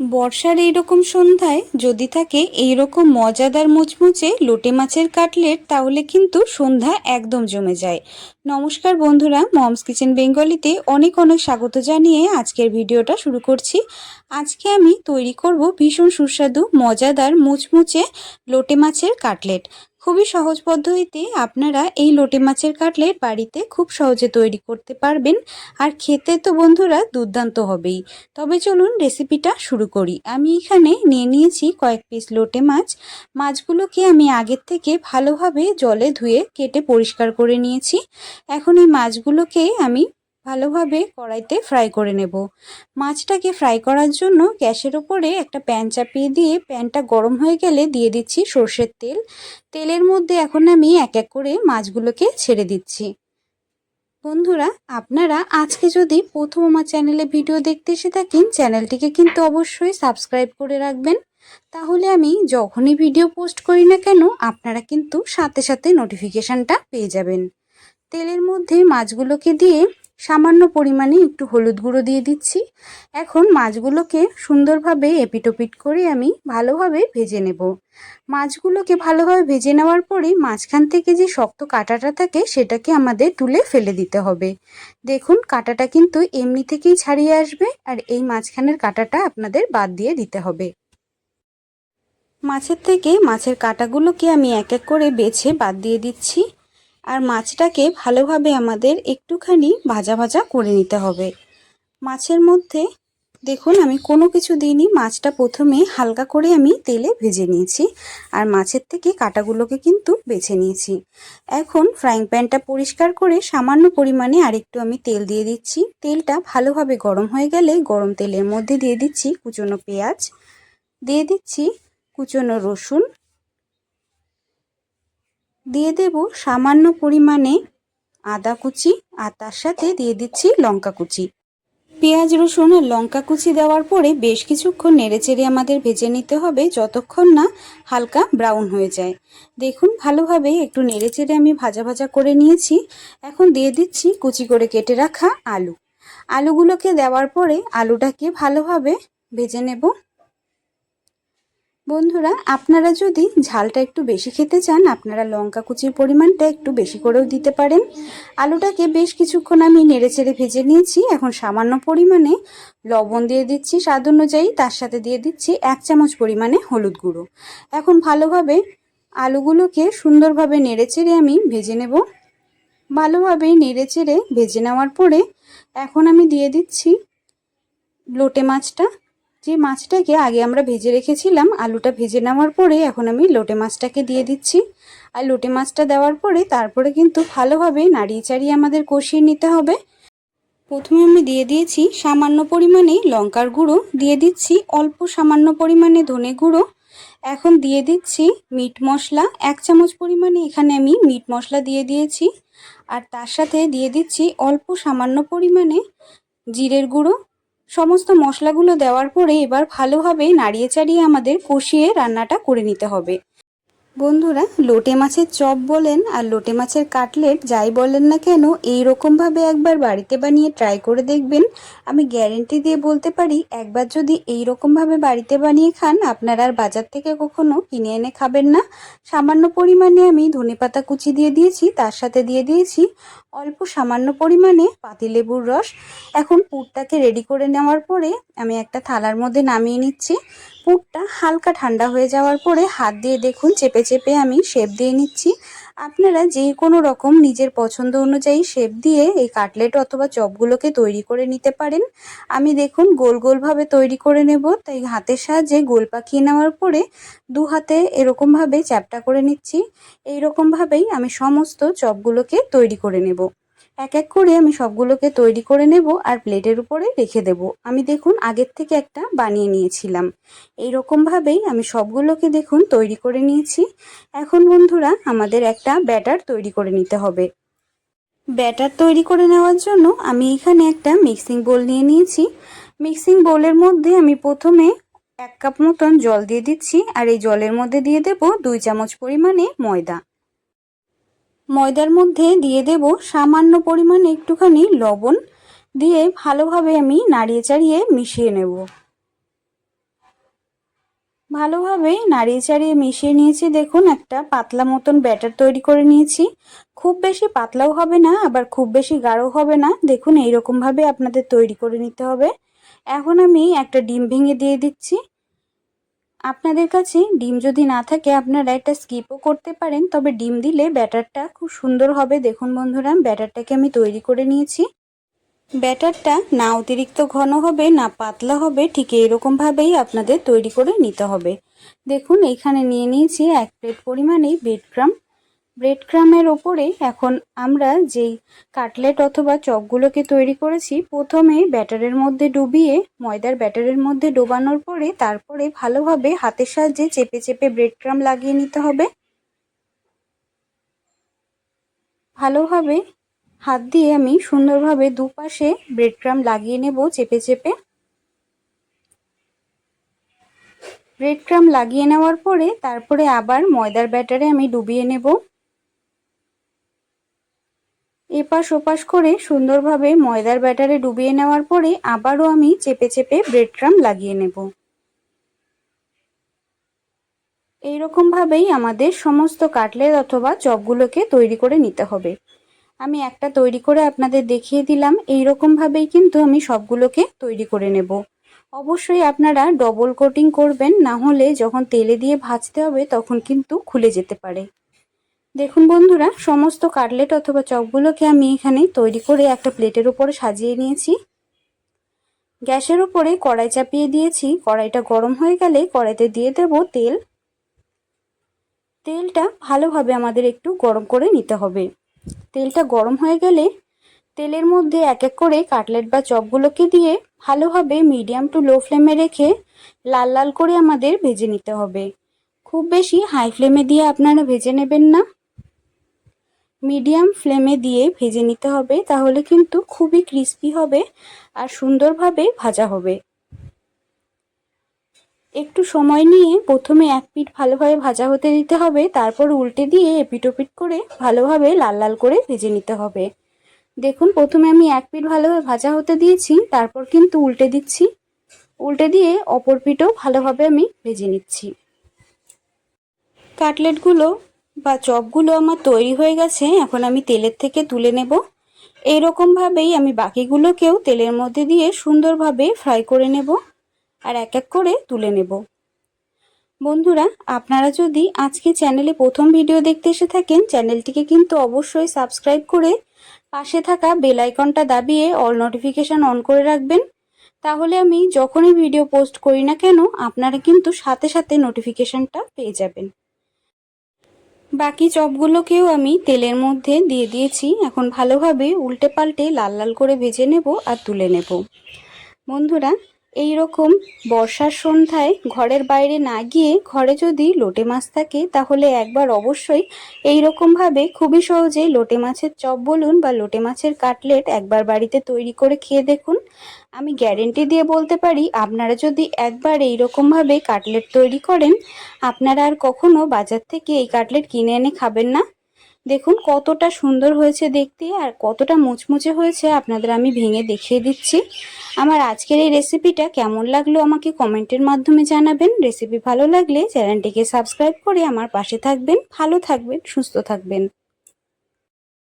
বর্ষার এইরকম সন্ধ্যায় যদি থাকে এইরকম মজাদার মুচমুচে লোটে মাছের কাটলেট, তাহলে কিন্তু সন্ধ্যা একদম জমে যায়। নমস্কার বন্ধুরা, মমস কিচেন বেঙ্গলিতে অনেক অনেক স্বাগত জানিয়ে আজকের ভিডিওটা শুরু করছি। আজকে আমি তৈরি করব ভীষণ সুস্বাদু, মজাদার, মুচমুচে লোটে মাছের কাটলেট। খুবই সহজ পদ্ধতিতে আপনারা এই লোটে মাছের কাটলেট বাড়িতে খুব সহজে তৈরি করতে পারবেন। আর খেতে তো বন্ধুরা দুর্দান্ত হবেই। তবে চলুন রেসিপিটা শুরু করি। আমি এখানে নিয়ে নিয়েছি কয়েক পিস লোটে মাছ। মাছগুলোকে আমি আগের থেকে ভালোভাবে জলে ধুয়ে কেটে পরিষ্কার করে নিয়েছি। এখন এই মাছগুলোকে আমি ভালোভাবে কড়াইতে ফ্রাই করে নেব। মাছটাকে ফ্রাই করার জন্য গ্যাসের ওপরে একটা প্যান চাপিয়ে দিয়ে প্যানটা গরম হয়ে গেলে দিয়ে দিচ্ছি সর্ষের তেল। তেলের মধ্যে এখন আমি এক এক করে মাছগুলোকে ছেড়ে দিচ্ছি। বন্ধুরা, আপনারা আজকে যদি প্রথম আমার চ্যানেলে ভিডিও দেখতে এসে থাকেন, চ্যানেলটিকে কিন্তু অবশ্যই সাবস্ক্রাইব করে রাখবেন। তাহলে আমি যখনই ভিডিও পোস্ট করি না কেন, আপনারা কিন্তু সাথে সাথে নোটিফিকেশানটা পেয়ে যাবেন। তেলের মধ্যে মাছগুলোকে দিয়ে সামান্য পরিমাণে একটু হলুদ গুঁড়ো দিয়ে দিচ্ছি। এখন মাছগুলোকে সুন্দরভাবে এপিটোপিট করে আমি ভালোভাবে ভেজে নেব। মাছগুলোকে ভালোভাবে ভেজে নেওয়ার পরে মাঝখান থেকে যে শক্ত কাঁটাটা থাকে, সেটাকে আমাদের তুলে ফেলে দিতে হবে। দেখুন, কাঁটাটা কিন্তু এমনি থেকেই ছাড়িয়ে আসবে আর এই মাঝখানের কাঁটাটা আপনাদের বাদ দিয়ে দিতে হবে। মাছের থেকে মাছের কাঁটাগুলোকে আমি এক এক করে বেছে বাদ দিয়ে দিচ্ছি। আর মাছটাকে ভালোভাবে আমাদের একটুখানি ভাজা ভাজা করে নিতে হবে। মাছের মধ্যে দেখুন, আমি কোনো কিছু দিইনি। মাছটা প্রথমে হালকা করে আমি তেলে ভেজে নিয়েছি আর মাছের থেকে কাটাগুলোকে কিন্তু বেছে নিয়েছি। এখন ফ্রাইং প্যানটা পরিষ্কার করে সামান্য পরিমাণে আরেকটু আমি তেল দিয়ে দিচ্ছি। তেলটা ভালোভাবে গরম হয়ে গেলে গরম তেলের মধ্যে দিয়ে দিচ্ছি কুচনো পেঁয়াজ। দিয়ে দিচ্ছি কুচনো রসুন। দিয়ে দেব সামান্য পরিমাণে আদা কুচি আর তার সাথে দিয়ে দিচ্ছি লঙ্কা কুচি। পেঁয়াজ, রসুন আর লঙ্কা কুচি দেওয়ার পরে বেশ কিছুক্ষণ নেড়েচেড়ে আমাদের ভেজে নিতে হবে যতক্ষণ না হালকা ব্রাউন হয়ে যায়। দেখুন, ভালোভাবে একটু নেড়েচেড়ে আমি ভাজা ভাজা করে নিয়েছি। এখন দিয়ে দিচ্ছি কুচি করে কেটে রাখা আলু। আলুগুলোকে দেওয়ার পরে আলুটাকে ভালোভাবে ভেজে নেব। বন্ধুরা, আপনারা যদি ঝালটা একটু বেশি খেতে চান, আপনারা লঙ্কা কুচির পরিমাণটা একটু বেশি করেও দিতে পারেন। আলুটাকে বেশ কিছুক্ষণ আমি নেড়েচেড়ে ভেজে নিয়েছি। এখন সামান্য পরিমাণে লবণ দিয়ে দিচ্ছি স্বাদ অনুযায়ী। তার সাথে দিয়ে দিচ্ছি এক চামচ পরিমাণে হলুদ গুঁড়ো। এখন ভালোভাবে আলুগুলোকে সুন্দরভাবে নেড়েচেড়ে আমি ভেজে নেব। ভালোভাবে নেড়েচেড়ে ভেজে নেওয়ার পরে এখন আমি দিয়ে দিচ্ছি লোটে মাছটা। যে মাছটাকে আগে আমরা ভেজে রেখেছিলাম, আলুটা ভেজে নেওয়ার পরে এখন আমি লোটে মাছটাকে দিয়ে দিচ্ছি। আর লোটে মাছটা দেওয়ার পরে তারপরে কিন্তু ভালোভাবে নাড়িয়ে চাড়িয়ে আমাদের কষিয়ে নিতে হবে। প্রথমে আমি দিয়ে দিয়েছি সামান্য পরিমাণে লঙ্কার গুঁড়ো, দিয়ে দিচ্ছি অল্প সামান্য পরিমাণে ধনে গুঁড়ো। এখন দিয়ে দিচ্ছি মিট মশলা, এক চামচ পরিমাণে এখানে আমি মিট মশলা দিয়ে দিয়েছি। আর তার সাথে দিয়ে দিচ্ছি অল্প সামান্য পরিমাণে জিরের গুঁড়ো সমস্ত মশলাগুলো দেওয়ার পরে এবার ভালোভাবে নাড়িয়ে চাড়িয়ে আমাদের কষিয়ে রান্নাটা করে নিতে হবে। বন্ধুরা, লোটে মাছের চপ বলেন আর লোটে মাছের কাটলেট যাই বলেন না কেন এই রকমভাবে একবার বাড়িতে বানিয়ে ট্রাই করে দেখবেন। আমি গ্যারেন্টি দিয়ে বলতে পারি, একবার যদি এই রকমভাবে বাড়িতে বানিয়ে খান, আপনারা আর বাজার থেকে কখনো কিনে এনে খাবেন না। সামান্য পরিমাণে আমি ধনেপাতা কুচি দিয়ে দিয়েছি, তার সাথে দিয়ে দিয়েছি অল্প সামান্য পরিমাণে পাতিলেবুর রস। এখন পুরটাকে রেডি করে নেওয়ার পরে আমি একটা থালার মধ্যে নামিয়ে নিচ্ছি। পুরটা হালকা ঠান্ডা হয়ে যাওয়ার পরে হাত দিয়ে দেখুন, চেপে চেপে আমি শেপ দিয়ে নিচ্ছি। আপনারা যে কোনো রকম নিজের পছন্দ অনুযায়ী শেপ দিয়ে এই কাটলেট অথবা চপগুলোকে তৈরি করে নিতে পারেন। আমি দেখুন গোল গোলভাবে তৈরি করে নেব, তাই হাতের সাহায্যে গোল পাকিয়ে নেওয়ার পরে দু হাতে এরকমভাবে চ্যাপটা করে নিচ্ছি। এই রকমভাবেই আমি সমস্ত চপগুলোকে তৈরি করে নেব। এক এক করে আমি সবগুলোকে তৈরি করে নেব আর প্লেটের উপরে রেখে দেব। আমি দেখুন আগের থেকে একটা বানিয়ে নিয়েছিলাম। এই রকমভাবেই আমি সবগুলোকে দেখুন তৈরি করে নিয়েছি। এখন বন্ধুরা আমাদের একটা ব্যাটার তৈরি করে নিতে হবে। ব্যাটার তৈরি করে নেওয়ার জন্য আমি এখানে একটা মিক্সিং বোল নিয়ে নিয়েছি। মিক্সিং বোলের মধ্যে আমি প্রথমে এক কাপ মতন জল দিয়ে দিচ্ছি আর এই জলের মধ্যে দিয়ে দেব দুই চামচ পরিমাণে ময়দা। ময়দার মধ্যে দিয়ে দেব সামান্য পরিমাণে একটুখানি লবণ দিয়ে ভালোভাবে আমি নাড়িয়ে চাড়িয়ে মিশিয়ে নেব। ভালোভাবে নাড়িয়ে চাড়িয়ে মিশিয়ে নিয়েছি। দেখুন, একটা পাতলা মতন ব্যাটার তৈরি করে নিয়েছি। খুব বেশি পাতলাও হবে না, আবার খুব বেশি গাঢ় হবে না। দেখুন, এইরকমভাবে আপনাদের তৈরি করে নিতে হবে। এখন আমি একটা ডিম ভেঙে দিয়ে দিচ্ছি। আপনাদের কাছে ডিম যদি না থাকে, আপনারা একটা স্কিপও করতে পারেন, তবে ডিম দিলে ব্যাটারটা খুব সুন্দর হবে। দেখুন বন্ধুরা, ব্যাটারটাকে আমি তৈরি করে নিয়েছি। ব্যাটারটা না অতিরিক্ত ঘন হবে, না পাতলা হবে, ঠিক এরকমভাবেই আপনাদের তৈরি করে নিতে হবে। দেখুন, এখানে নিয়ে নিয়েছি এক প্লেট পরিমাণেই ব্রেড ক্রাম ব্রেড ক্রামের ওপরে এখন আমরা যেই কাটলেট অথবা চপগুলোকে তৈরি করেছি, প্রথমে ব্যাটারের মধ্যে ডুবিয়ে, ময়দার ব্যাটারের মধ্যে ডোবানোর পরে তারপরে ভালোভাবে হাতের সাহায্যে চেপে চেপে ব্রেড ক্রাম লাগিয়ে নিতে হবে। ভালোভাবে হাত দিয়ে আমি সুন্দরভাবে দুপাশে ব্রেড ক্রাম লাগিয়ে নেব চেপে চেপে। ব্রেড ক্রাম লাগিয়ে নেওয়ার পরে তারপরে আবার ময়দার ব্যাটারে আমি ডুবিয়ে নেব। এপাশ ওপাশ করে সুন্দরভাবে ময়দার ব্যাটারে ডুবিয়ে নেওয়ার পরে আবারও আমি চেপে চেপে ব্রেড ক্রাম লাগিয়ে নেব। এইরকমভাবেই আমাদের সমস্ত কাটলেট অথবা চপগুলোকে তৈরি করে নিতে হবে। আমি একটা তৈরি করে আপনাদের দেখিয়ে দিলাম এই ভাবেই কিন্তু আমি সবগুলোকে তৈরি করে নেব। অবশ্যই আপনারা ডবল কোটিং করবেন, না হলে যখন তেলে দিয়ে ভাজতে হবে তখন কিন্তু খুলে যেতে পারে। দেখুন বন্ধুরা, সমস্ত কাটলেট অথবা চপগুলোকে আমি এখানে তৈরি করে একটা প্লেটের উপরে সাজিয়ে নিয়েছি। গ্যাসের উপরে কড়াই চাপিয়ে দিয়েছি। কড়াইটা গরম হয়ে গেলে কড়াইতে দিয়ে দেব তেল। তেলটা ভালোভাবে আমাদের একটু গরম করে নিতে হবে। তেলটা গরম হয়ে গেলে তেলের মধ্যে এক এক করে কাটলেট বা চপগুলোকে দিয়ে ভালোভাবে মিডিয়াম টু লো ফ্লেমে রেখে লাল লাল করে আমাদের ভেজে নিতে হবে। খুব বেশি হাই ফ্লেমে দিয়ে আপনারা ভেজে নেবেন না। মিডিয়াম ফ্লেমে দিয়ে ভেজে নিতে হবে, তাহলে কিন্তু খুবই ক্রিস্পি হবে আর সুন্দরভাবে ভাজা হবে। একটু সময় নিয়ে প্রথমে এক পিঠ ভালোভাবে ভাজা হতে দিতে হবে, তারপর উল্টে দিয়ে এপিটোপিট করে ভালোভাবে লাল লাল করে ভেজে নিতে হবে। দেখুন, প্রথমে আমি এক পিঠ ভালোভাবে ভাজা হতে দিয়েছি, তারপর কিন্তু উল্টে দিচ্ছি। উল্টে দিয়ে অপর পিঠও ভালোভাবে আমি ভেজে নিচ্ছি। কাটলেটগুলো বা চপগুলো আমার তৈরি হয়ে গেছে, এখন আমি তেলের থেকে তুলে নেব। এইরকমভাবেই আমি বাকিগুলোকেও তেলের মধ্যে দিয়ে সুন্দরভাবে ফ্রাই করে নেব আর এক এক করে তুলে নেব। বন্ধুরা, আপনারা যদি আজকে চ্যানেলে প্রথম ভিডিও দেখতে এসে থাকেন চ্যানেলটিকে কিন্তু অবশ্যই সাবস্ক্রাইব করে পাশে থাকা বেল আইকনটা দাবিয়ে অল নোটিফিকেশান অন করে রাখবেন। তাহলে আমি যখনই ভিডিও পোস্ট করি না কেন, আপনারা কিন্তু সাথে সাথে নোটিফিকেশানটা পেয়ে যাবেন। বাকি চপগুলোকেও আমি তেলের মধ্যে দিয়ে দিয়েছি। এখন ভালোভাবে উল্টে পাল্টে লাল লাল করে ভেজে নেব আর তুলে নেব। বন্ধুরা এই রকম বর্ষার সন্ধ্যায় ঘরের বাইরে না গিয়ে ঘরে যদি লোটে মাছ থাকে, তাহলে একবার অবশ্যই এই রকমভাবে খুবই সহজে লোটে মাছের চপ বলুন বা লোটে মাছের কাটলেট একবার বাড়িতে তৈরি করে খেয়ে দেখুন। আমি গ্যারেন্টি দিয়ে বলতে পারি, আপনারা যদি একবার এই রকমভাবে কাটলেট তৈরি করেন, আপনারা আর কখনো বাজার থেকে এই কাটলেট কিনে এনে খাবেন না। দেখুন, কতটা সুন্দর হয়েছে দেখতে আর কতটা মুচমুচে হয়েছে আপনাদের আমি ভেঙে দেখিয়ে দিচ্ছি। আমার আজকের এই রেসিপিটা কেমন লাগল আমাকে কমেন্টের মাধ্যমে জানাবেন। রেসিপি ভালো লাগলে চ্যানেলটিকে সাবস্ক্রাইব করে আমার পাশে থাকবেন। ভালো থাকবেন, সুস্থ থাকবেন।